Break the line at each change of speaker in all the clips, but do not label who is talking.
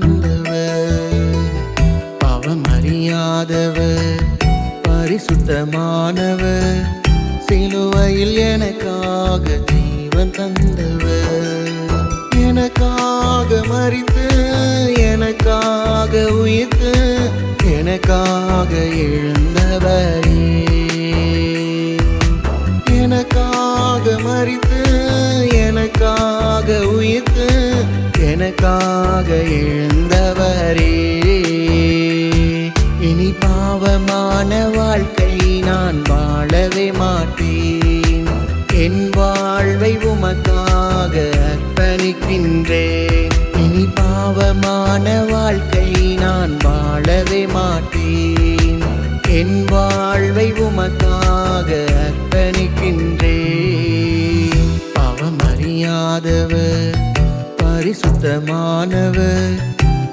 ஜீவன் தந்தவர் பரிசுத்தமானவர் சிலுவையில் எனக்காக ஜீவன் தந்தவர். எனக்காக மறித்து எனக்காக உயிர்த்து எனக்காக எழுந்தவரே. எனக்காக மறித்து எனக்காக உயிர்த்து எனக்காக எழுந்தவரே. இனி பாவமான வாழ்க்கை நான் வாழவே மாட்டேன். என் வாழ்வை உமக்காக அர்ப்பணிக்கின்றேன். இனி பாவமான வாழ்க்கை நான் வாழவே மாட்டேன். என் வாழ்வை உமக்காக அர்ப்பணிக்கின்றேன். பாவம் அறியாதவர் பரிசுத்தமானவர்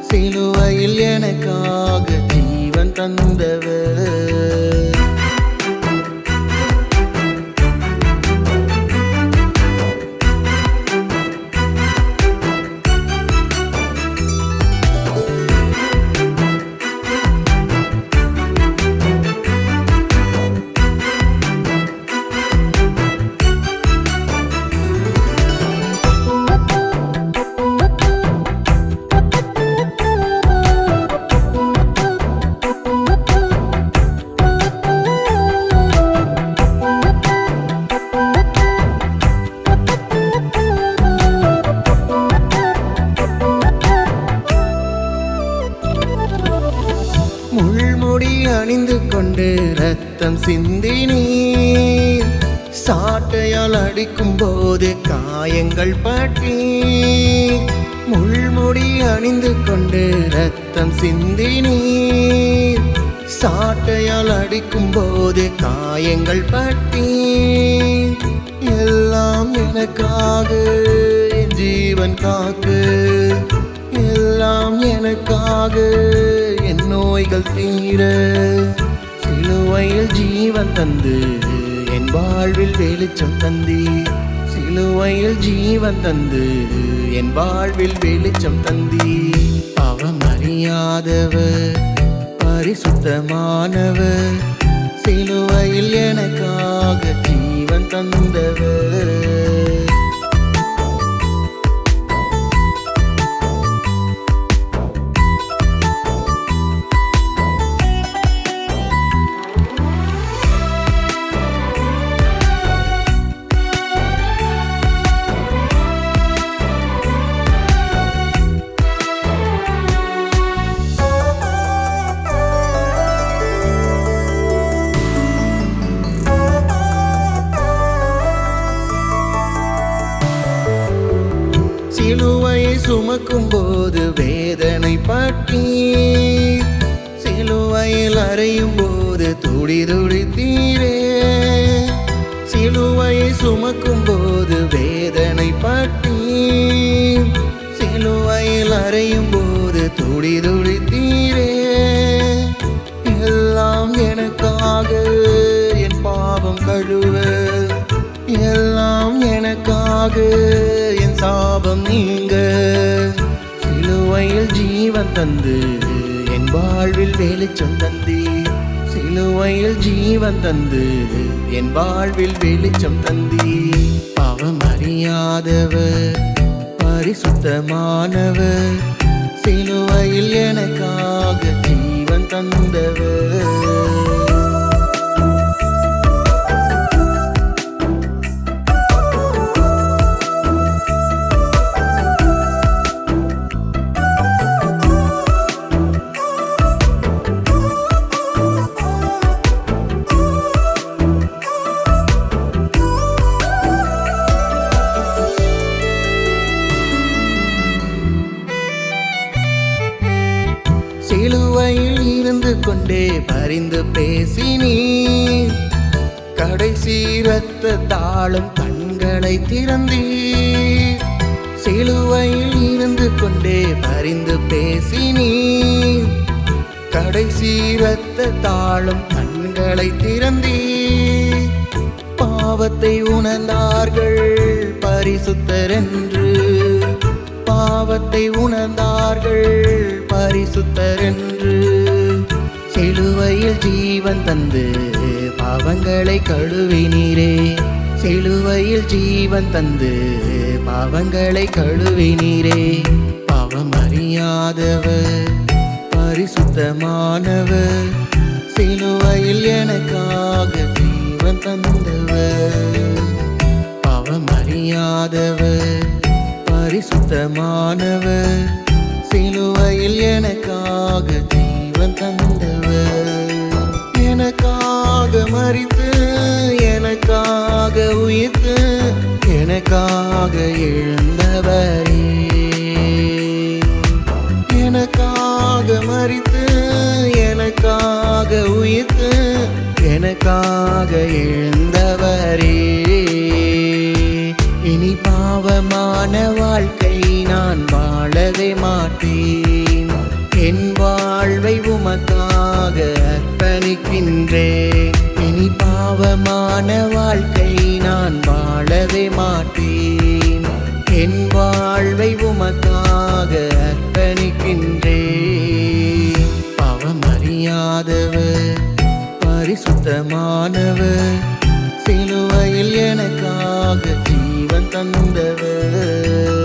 சிலுவையில் எனக்காக ஜீவன் தந்தவர். அணிந்து கொண்டு ரத்தம் சிந்தினீர். சாட்டையால் அடிக்கும் போது காயங்கள் பட்டி முள்முடி அணிந்து கொண்டு ரத்தம் சிந்தினீர். சாட்டையால் அடிக்கும் போது காயங்கள் பட்டி எல்லாம் எனக்காக என் ஜீவன் காக்கு எல்லாம் எனக்காக என் தீர சிலுவையில் ஜீவன் தந்து என் வாழ்வில் வெளிச்சம் தந்தி. சிலுவையில் ஜீவன் தந்து என் வாழ்வில் வெளிச்சம் தந்தி. அவம் அறியாதவர் பரிசுத்தமானவர். சிலுவையில் எனக்காக ஜீவன் தந்தவர். சுமக்கும் போது வேதனை பட்டி சிலுவையில் அறையும் போது துடி துடித்தீரே. சிலுவையை சுமக்கும் போது வேதனை பட்டி சிலுவையில் அறையும் போது துடி துடித்தீரே. எல்லாம் எனக்காக என் பாவம் கழுவ. எல்லாம் எனக்காக என் சாபம் நீங்க சிலுவையில் ஜீவன் தந்து என் வாழ்வில் வெளிச்சம் தந்தி. சிலுவையில் ஜீவன் தந்து என் வாழ்வில் வெளிச்சம் தந்தி. பாவம் அறியாதவர் பரிசுத்தமானவர். சிலுவையில் எனக்கா கொண்டே பரிந்து பேசினீ கடைசி ரத்த தாளும் கண்களை திறந்தீர். சிலுவையில் இருந்து கொண்டே பரிந்து பேசினீர். கடைசி ரத்த தாளும் கண்களை திறந்தீர். பாவத்தை உணர்ந்தார்கள் பரிசுத்தர் என்று. பாவத்தை உணர்ந்தார்கள் பரிசுத்தர் என்று. சிலுவையில் ஜீவன் தந்து பாவங்களை கழுவினீரே. சிலுவையில் ஜீவன் தந்து பாவங்களை கழுவினீரே. பாவம் அறியாதவர் பரிசுத்தமானவர் சிலுவையில் எனக்காக ஜீவன் தந்தவர். பாவம் அறியாதவர் பரிசுத்தமானவர் எனக்காக எழுந்தவரே. எனக்காக மறித்து எனக்காக உயிர்த்து எனக்காக எழுந்தவரே. இனி பாவமான வாழ்க்கை நான் வாழவே மாட்டேன். என் வாழ்வை உமக்காக அர்ப்பணிக்கின்றேன். இனி பாவமான வாழ்க்கை நான் வாழவே மாட்டேன். என் வாழ்வை உமக்காக அர்ப்பணிக்கின்றே. பவமறியாதவர் பரிசுத்தமானவர் சிலுவையில் எனக்காக ஜீவன் தந்தவர்.